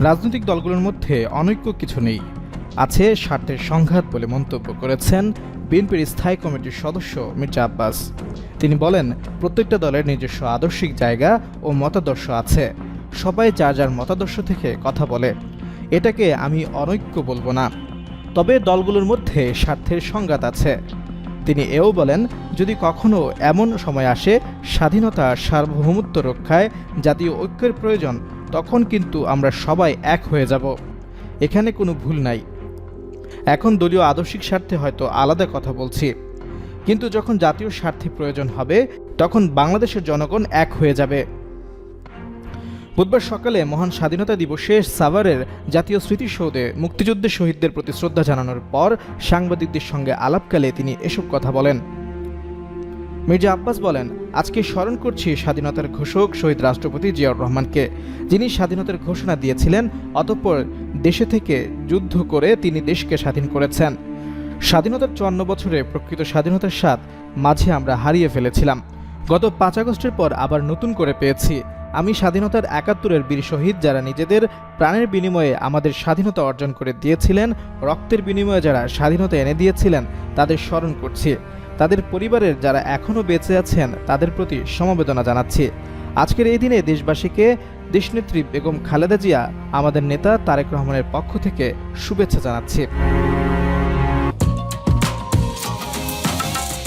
রাজনৈতিক দলগুলোর মধ্যে অনৈক্য কিছু নেই। আছে স্বার্থের সংঘাত বলে মন্তব্য করেছেন বিএনপির স্থায়ী কমিটির সদস্য মির্জা আব্বাস। তিনি বলেন, প্রত্যেকটা দলের নিজস্ব আদর্শিক জায়গা ও মতাদর্শ আছে। সবাই যার যার মতাদর্শ থেকে কথা বলে। এটাকে আমি অনৈক্য বলব না। তবে দলগুলোর মধ্যে স্বার্থের সংঘাত আছে। তিনি এও বলেন, যদি কখনো এমন সময় আসে, স্বাধীনতা সার্বভৌমত্ব রক্ষায় জাতীয় ঐক্যের প্রয়োজন তখন কিন্তু আমরা সবাই এক হয়ে যাব। এখানে কোনো ভুল নাই। এখন দলীয় আদর্শিক স্বার্থে হয়তো আলাদা কথা বলছি। কিন্তু যখন জাতীয় স্বার্থে প্রয়োজন হবে, তখন বাংলাদেশের জনগণ এক হয়ে যাবে। বুধবার সকালে মহান স্বাধীনতা দিবসে সাভারের জাতীয় স্মৃতিসৌধে মুক্তিযুদ্ধের শহীদদের প্রতি শ্রদ্ধা জানানোর পর সাংবাদিকদের সঙ্গে আলাপকালে তিনি এসব কথা বলেন। মির্জা আব্বাস বলেন, আজকে স্মরণ করছি স্বাধীনতার ঘোষক শহীদ রাষ্ট্রপতি জিয়াউর রহমানকে। যিনি স্বাধীনতার ঘোষণা দিয়েছিলেন, অতঃপর দেশে থেকে যুদ্ধ করে তিনি দেশকে স্বাধীন করেছেন। স্বাধীনতার চুয়ান্ন বছরে প্রকৃত স্বাধীনতার স্বাদ মাঝে আমরা হারিয়ে ফেলেছিলাম। গত পাঁচ আগস্টের পর আবার নতুন করে পেয়েছি। আমি স্বাধীনতার একাত্তরের বীর শহীদ যারা নিজেদের প্রাণের বিনিময়ে আমাদের স্বাধীনতা অর্জন করে দিয়েছিলেন, রক্তের বিনিময়ে যারা স্বাধীনতা এনে দিয়েছিলেন, তাদের স্মরণ করছি। তাদের পরিবারের যারা এখনও বেঁচে আছেন, তাদের প্রতি সমবেদনা জানাচ্ছি। আজকের এই দিনে দেশবাসীকে দেশনেত্রী বেগম খালেদা জিয়া, আমাদের নেতা তারেক রহমানের পক্ষ থেকে শুভেচ্ছা জানাচ্ছি।